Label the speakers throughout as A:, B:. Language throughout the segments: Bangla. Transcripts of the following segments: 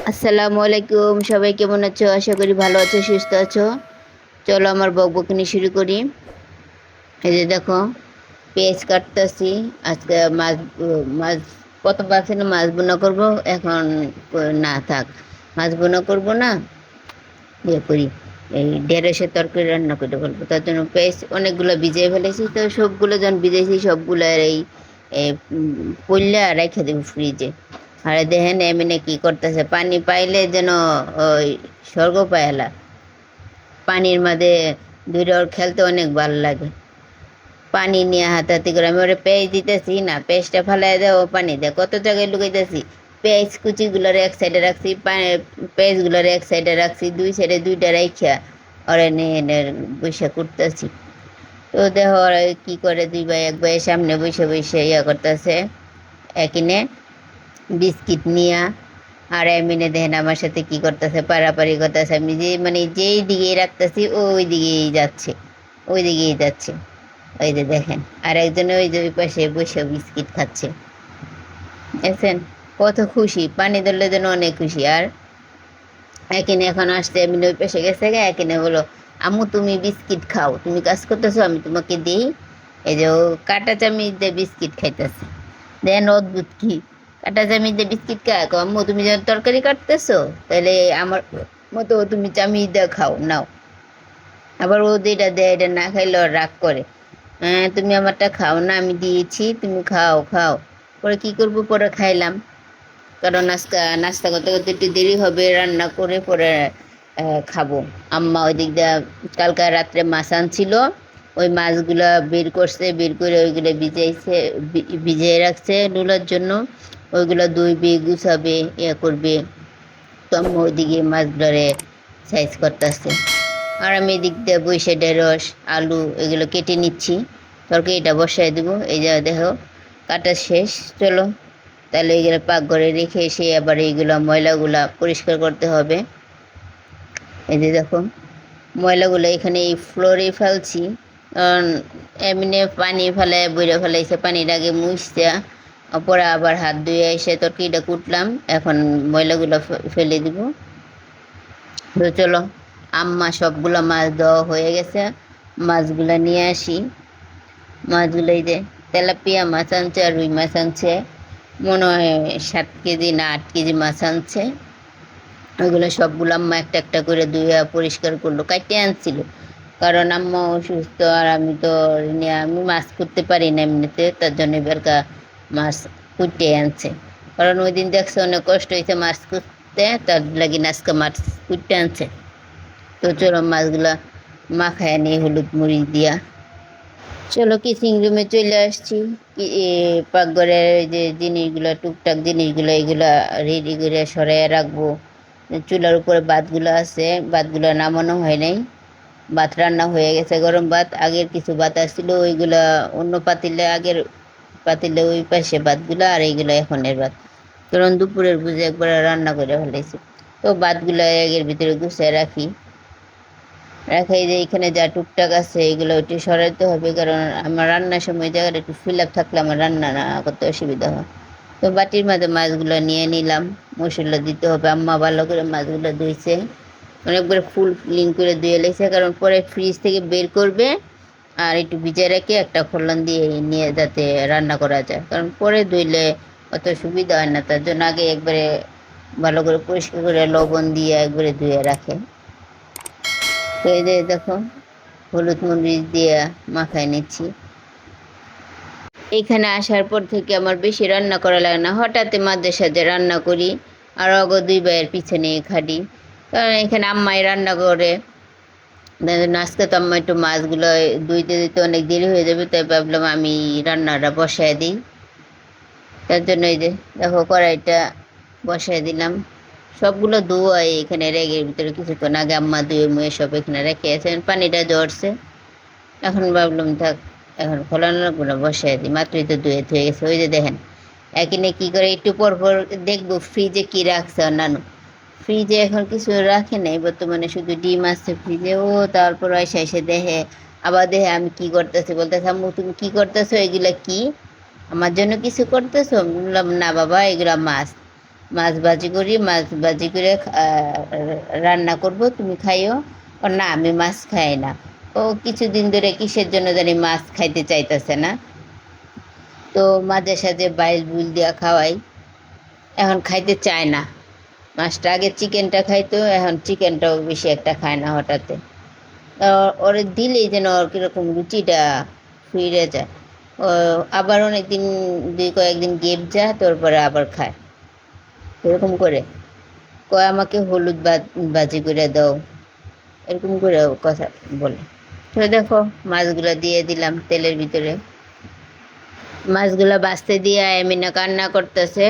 A: আসসালামু আলাইকুম, সবাই কেমন আছো? আশা করি ভালো আছো, সুস্থ আছো। চলো আমার বকবকনি শুরু করি। এই যে দেখো, পেঁয়াজ কাটতেছি। আজকে মাছ মাছ কত পাচ্ছি না মাছ বোনা করব, এখন না থাক। মাছ বোনা করব না ইয়ে করি। এই ঢেঁড়সের তরকারি রান্না করে বলব তার জন্য পেঁয়াজ অনেকগুলো ভিজিয়ে ফেলেছি, তো সবগুলো যখন ভিজেছি সবগুলো এই পড়লে রেখে দেবো ফ্রিজে আর দেখেন, এমনি কি করতেছে? পানি পাইলে যেন ওই স্বর্গ পায়লা পানির মাঝে দুইটা ওর খেলতে অনেক ভালো লাগে। পানি নিয়ে হাতাহাতি করে আমি ওরে পেঁয়াজ দিতেছি না, পেঁয়াজটা ফেলাই দেয় ও পানি দেয়। কত জায়গায় লুকাইতেছি? পেঁয়াজ কুচিগুলোর এক সাইডে রাখছি পেঁয়াজগুলোর এক সাইডে রাখছি, দুই সাইডে দুইটা রাইখা ওরে নিয়ে বসে করতেছি তো দেহ ওরা কি করে দুই ভাই, এক ভাইয়ের সামনে বসে বসে ইয়া করতেছে। একিনে বিস্কিট নিয়া আর এমিনে দেখেন আমার সাথে কি করতেছে, পারাপারি করতেছে। আমি যে মানে যেই দিকেই রাখতেছি, ওই দিকেই যাচ্ছে, ওই দিকেই যাচ্ছে। ওই যে দেখেন আর একজন ওই যে ওই পাশে বসে বিস্কিট খাচ্ছে। দেখছেন? কত খুশি, পানি ধরলে যেন অনেক খুশি। আর একিনে এখন আসতে এমনি ওই পাশে গেছে গে একিনে বলো আমু তুমি বিস্কিট খাও, তুমি কাজ করতেছো, আমি তোমাকে দিই। এই যে ও কাটা চামিচ দিয়ে বিস্কিট খাইতেছে। দেন অদ্ভুত কি কাটা চামিচ বিস্কিট খায় আম্মু, তুমি যখন তরকারি কাটতেছো? তাহলে আমার মতো তুমি চামিচ দিয়ে খাও, নাও। আবার ও যেটা দেয়, এটা না খাইলে ওর রাগ করে। হ্যাঁ তুমি আমারটা খাও না, আমি দিয়েছি, তুমি খাও খাও। পরে কি করব? পরে খাইলাম। কারণ নাস্তা নাস্তা করতে করতে একটু দেরি হবে, রান্না করে পরে খাব। আম্মা ওই দিক দিয়ে কালকে রাত্রে মাছ আনছিল। ওই মাছগুলো বের করছে, বের করে ওইগুলো ভিজাইছে ভিজিয়ে রাখছে ডুলার জন্য। ওইগুলো ধুইবে, গুছাবে ইয়ে করবে। তো আম্মা ওইদিকে মাছগুলোরে সাইজ করতেছে। আর আমি এদিক দিয়ে বসে ঢেঁড়স আলু এগুলো কেটে নিচ্ছি। তরকারিটা বসাই দেবো। এই যা দেখো, কাটা শেষ, চলো। তাহলে এইগুলো পাকঘরে রেখে এসে আবার এইগুলো ময়লাগুলা পরিষ্কার করতে হবে। এই যে দেখো, ময়লাগুলো এখানে এই ফ্লোরে ফেলছি। কারণ এমনি পানি ফেলে বইরে ফেলাইছে, পানির আগে মুছতে পরে আবার হাত ধুয়ে এসে তরকারিটা কুটলাম। এখন ময়লাগুলো ফেলে দিব। তো চলো, আম্মা সবগুলো মাছ দেওয়া হয়ে গেছে। মাছগুলো নিয়ে আসি। মাছগুলো যে তেলাপিয়া মাছ আনছে আর রুই মাছ আনছে। মনে হয় সাত কেজি না আট কেজি মাছ আনছে। ওইগুলো সবগুলো আম্মা একটা একটা করে ধুয়ে পরিষ্কার করল কাটিয়ে আনছিল। কারণ আম্মা অসুস্থ আর আমি তো, আমি মাছ করতে পারি না এমনিতে। তার জন্য এবারকা মাছ কুটে আনছে। কারণ ওই দিন দেখছে অনেক কষ্ট হয়েছে মাছ কুটতে তার লাগি আজকে মাছ কুটতে আনছে। তো চলো মাছগুলা মাখায় নিয়ে হলুদ মুড়ি দিয়া। চলো কিচিং রুমে চলে আসছি। পাকঘরের যে জিনিসগুলো, টুকটাক জিনিসগুলো, এগুলা রেডি করে সরাইয়া রাখব। চুলার উপরে ভাতগুলো আছে, ভাতগুলো নামানো হয় নাই। ভাত রান্না হয়ে গেছে গরম ভাত। আগের কিছু ভাত আসছিল ওইগুলা অন্য পাতিলে আগের পাতিলে ওই পাশে ভাতগুলো আর এইগুলো এখনের ভাত। কারণ দুপুরের বুঝে একবার রান্না করে ফেলেছি। তো ভাতগুলো আগের ভিতরে গুছিয়ে রাখি। রাখাই যে এখানে যা টুকটাক আছে এগুলো একটু সরাইতে হবে, কারণ আমার রান্নার সময় জায়গাটা একটু ফিল আপ থাকলে আমার রান্না না করতে অসুবিধা হয়। তো বাটির মাঝে মাছগুলো নিয়ে নিলাম, মশলা দিতে হবে, আম্মা ভালো করে মাছগুলো ধুইছে। অনেকবার ফুল ক্লিন করে ধুয়ে লেগেছে, কারণ পরে ফ্রিজ থেকে বের করবে আর একটু ভিজে রেখে একটা ফলন দিয়ে নিয়ে যাতে রান্না করা যায়। কারণ পরে ধুইলে অত সুবিধা হয় না, তার জন্য আগে একবারে ভালো করে পরিষ্কার করে লবণ দিয়ে একবারে ধুয়ে রাখে। এই যে দেখো, হলুদ মরিচ দিয়ে মাখায় নিচ্ছি। এখানে আসার পর থেকে আমার বেশি রান্না করা লাগে না। হঠাৎ মাঝে সাঝে রান্না করি, আর অগ দুই ভাইয়ের পিছনে খাটি। কারণ এখানে আম্মাই রান্না করে আজকে তো আম্মা একটু মাছগুলো ধুইতে দিতে অনেক দেরি হয়ে যাবে, তাই ভাবলাম আমি রান্নাটা বসায় দিই। তার জন্য এই যে, দেখো কড়াইটা বসায় দিলাম। সবগুলো ধোয়া এখানে রেগের ভিতরে কিছুক্ষণ আগে আম্মা ধুয়ে মুয়ে সব এখানে রেখে আছেন পানিটা জ্বরছে এখন ভাবলাম থাক, এখন ফলানোগুলো বসাই দিই, মাত্রই তো ধুয়ে ধুয়ে গেছে। ওই যে দেখেন এখানে কি করে একটু পর পর দেখব ফ্রিজে কি রাখছে অন্যান্য। ফ্রিজে এখন কিছু রাখে নাই, বর্তমানে শুধু ডিম আছে ফ্রিজে। ও, তারপর এসে এসে দেখে, আবার দেখে আমি কি করতেছি বলতেছে, আম্মু, তুমি কি করতেছো? এগুলা কি? আমার জন্য কিছু করতেছো? বললাম, না বাবা, এগুলা মাছ। মাছ ভাজি করি, মাছ ভাজি করে রান্না করব, তুমি খাইও। ও, না, আমি মাছ খাই না। ও, কিছুদিন ধরে কিসের জন্য জানি মাছ খাইতে চাইতেছে না। তো মাঝে সাঝে বাইল বুল দিয়া খাওয়াই, এখন খাইতে চায় না। মাছটা আগে চিকেনটা খাইতো, এখন চিকেনটাও বেশি একটা খায় না হঠাৎ ওর দিলেই যেন ওর কীরকম রুচিটা ফিরে যায়। ও আবার অনেকদিন, দুই কয়েকদিন গেপ যায়, তারপরে আবার খায়। এরকম করে। কয়, আমাকে হলুদ বাজি করে দাও। এরকম করে কথা বলে। তো দেখো, মাছগুলো দিয়ে দিলাম তেলের ভিতরে। মাছগুলো বাঁচতে দিয়ে এমিনা কান্না করতেছে।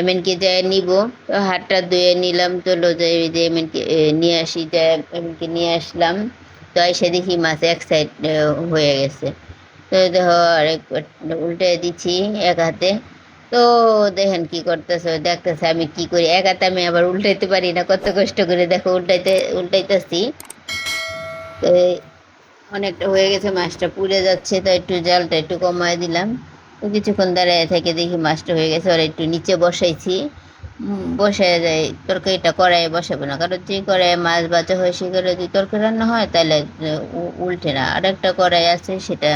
A: এমনকি যে নিব, হাতটা ধুয়ে নিলাম, তো লোজাই যে এমনকি নিয়ে আসি, যে এমনকি নিয়ে আসলাম, তো এসে দেখি মাছ এক সাইড হয়ে গেছে। তো দেখো, আরেক উল্টে দিচ্ছি এক হাতে। তো দেখেন কি করতেছে, দেখতেছে আমি কি করি, এক হাতে আমি আবার উল্টাইতে পারি না, কত কষ্ট করে দেখো উল্টাইতে, উল্টাইতেছি। তো অনেকটা হয়ে গেছে, মাছটা পুড়ে যাচ্ছে, তো একটু জালটা একটু কমায় দিলাম। তো কিছুক্ষণ দাঁড়ায় থেকে দেখি মাছটা হয়ে গেছে আর একটু নিচে বসাইছি। বসায় যায় তরকারিটা কড়াইয়ে বসাবো না কারণ যে কড়াইয়ে মাছ বাজা হয় সে করে যদি তরকারি রান্না হয় তাহলে উল্টে না। আর একটা কড়াই আছে সেটা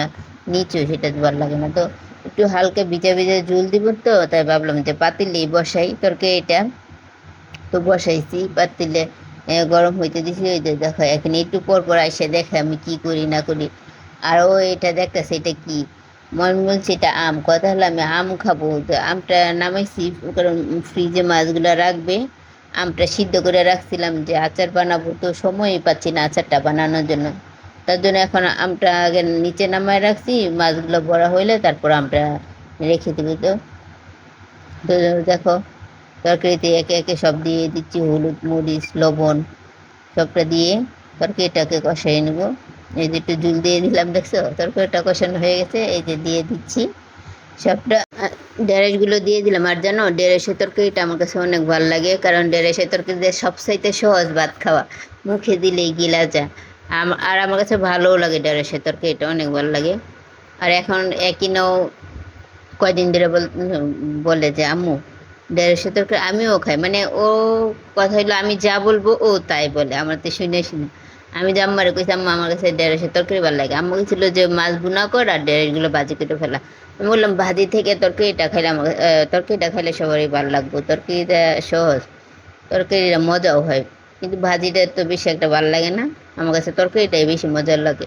A: নিচু সেটা ভালো লাগে না। তো একটু হালকা ভিজা ভিজা ঝুল দিব তো তাই ভাবলাম যে পাতিলেই বসাই তরকারিটা। তো বসাইছি পাতিলে গরম হইতে দিছি ওই যে দেখো এখন একটু পর পর এসে দেখে আমি কি করি না করি। আর ও এটা দেখতেছে এটা কি? মন বলছে, এটা আম। কথা হলো, আমি আম খাব। তো আমটা নামাইছি, কারণ ফ্রিজে মাছগুলো রাখবে। আমটা সিদ্ধ করে রাখছিলাম যে আচার বানাবো, তো সময়ই পাচ্ছি না আচারটা বানানোর জন্য। তার জন্য এখন আমটা আগে নিচে নামায় রাখছি, মাছগুলো বড় হইলে তারপর আমটা রেখে দিবি তো। তো দেখো, তরকারিতে একে একে সব দিয়ে দিচ্ছি, হলুদ, মরিচ, লবণ, সবটা দিয়ে তরকারিটাকে কষাই নেব। এই যে একটু জুল দিয়ে দিলাম, দেখছ? তরকারিটা কষানো হয়ে গেছে, এই যে দিয়ে দিচ্ছি। সবটা ডেরেসগুলো দিয়ে দিলাম। আর জানো, ডেরেসের তরকারিটা আমার কাছে অনেক ভালো লাগে, কারণ ডেরেসের তরকারি দিয়ে সবসাইতে সহজ ভাত খাওয়া। মুখে দিলেই গিলা যা আর আমার কাছে ভালোও লাগে ডেরেসের তরকারিটা, অনেক ভালো লাগে। আর এখন একই নাও কয়দিন ধরে বল যে, আম্মু দেড়শো তরকারি আমিও খাই। মানে ও কথা হইল, আমি যা বলব ও তাই বলে। আমার তো শুনে শুনে আমি যে আম্মারে কইছি, আম্মা আমার কাছে দেড়শো তরকারি ভালো লাগে। আম্মা ছিল যে মাছ বুনা কর আর দেড়শগুলো ভাজি কেটে ফেলা। আমি বললাম, ভাজি থেকে তরকারিটা খাইলে আমার তরকারিটা খাইলে সবারই ভালো লাগবো। তরকারিটা সহজ, তরকারিটা মজাও হয়। কিন্তু ভাজিটা তো বেশি একটা ভালো লাগে না। আমার কাছে তরকারিটাই বেশি মজার লাগে।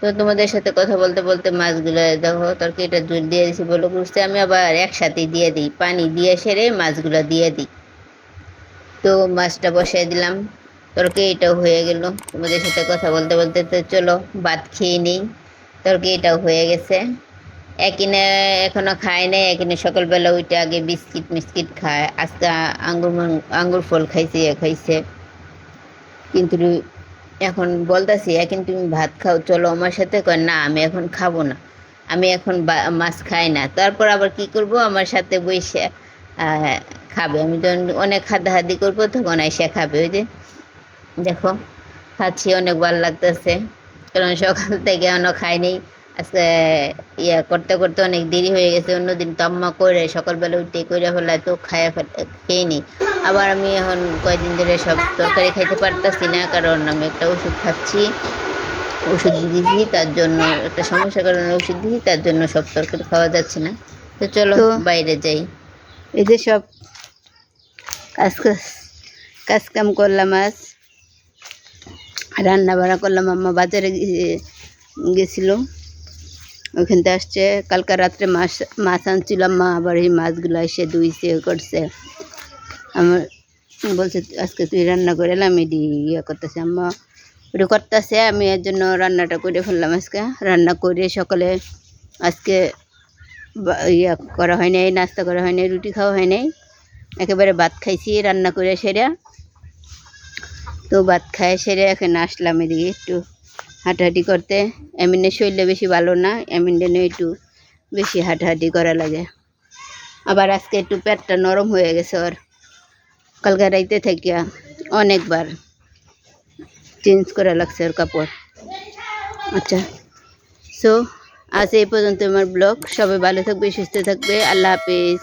A: তো তোমাদের সাথে কথা বলতে বলতে মাছগুলো, দেখো, তরকারিটা জুল দিয়ে দিছি, বলে বুঝতে। আমি আবার একসাথে দিয়ে দিই, পানি দিয়ে সেরে মাছগুলো দিয়ে দিই। তো মাছটা বসাই দিলাম। তরকারিটাও হয়ে গেল। তোমাদের সাথে কথা বলতে বলতে তো চলো, ভাত খেয়ে নিই। তরকারিটাও হয়ে গেছে। একিনে এখনও খায় নাই, একিনে সকালবেলা ওইটা আগে বিস্কিট মিস্কিট খায়। আজকে আঙ্গুর আঙ্গুর ফল খাইছে খাইছে। কিন্তু এখন বলতেছি এখন তুমি ভাত খাও, চলো আমার সাথে কয়, না, আমি এখন খাব না। আমি এখন মাছ খাই না। তারপর আবার কি করব? আমার সাথে বসে খাবে। আমি যখন অনেক হাদাহাদি করব, তখন এসে খাবে। ওই যে দেখো খাচ্ছি অনেক ভালো লাগতেছে। কারণ সকাল থেকে এখনও খাইনি। আজকে ইয়া করতে করতে অনেক দেরি হয়ে গেছে। অন্যদিন তো আম্মা করে সকালবেলা উঠে করে ফেলায় তো ফেলে খেয়ে নিই আবার আমি এখন কয়েকদিন ধরে সব তরকারি খাইতে পারতাছি না কারণ আমি একটা ওষুধ খাচ্ছি ওষুধ দিয়েছি তার জন্য একটা সমস্যার কারণে ওষুধ দিয়েছি তার জন্য সব তরকারি খাওয়া যাচ্ছে না। তো চলো বাইরে যাই।
B: এই যে সব কাজ কাজ- কাজ কাম করলাম আজ। রান্না বান্না করলাম আম্মা বাজারে গেছিল। ওখান থেকে আসছে, কালকা রাত্রে মাছ মাছ আনছিল, মা আবার এই মাছগুলো এসে ধুইছে করছে। আমার বলছে, আজকে তুই রান্না করে এলাম এটি ইয়ে করতেছে, আম্মা ওটা করতেছে, আমি এর জন্য রান্নাটা করে ফেললাম আজকে। রান্না করে সকালে আজকে ইয়া করা হয় নাই, নাস্তা করা হয় নাই, রুটি খাওয়া হয় নাই। একেবারে ভাত খাইছি, রান্না করে সেরে তো ভাত খাই সেরে এখন আসলাম এদিকে একটু হাঁটাহাঁটি করতে। এমনি শরীরটা বেশি ভালো না এমনি একটু বেশি হাঁটাহাঁটি করা লাগে। আবার আজকে একটু পেটটা নরম হয়ে গেছে ওর। কালকে রাইতে থেকে অনেকবার চেঞ্জ করা লাগছে ওর কাপড়। আচ্ছা সো আজ এই পর্যন্ত আমার ব্লগ। সবাই ভালো থাকবে, সুস্থ থাকবে। আল্লাহ হাফিজ।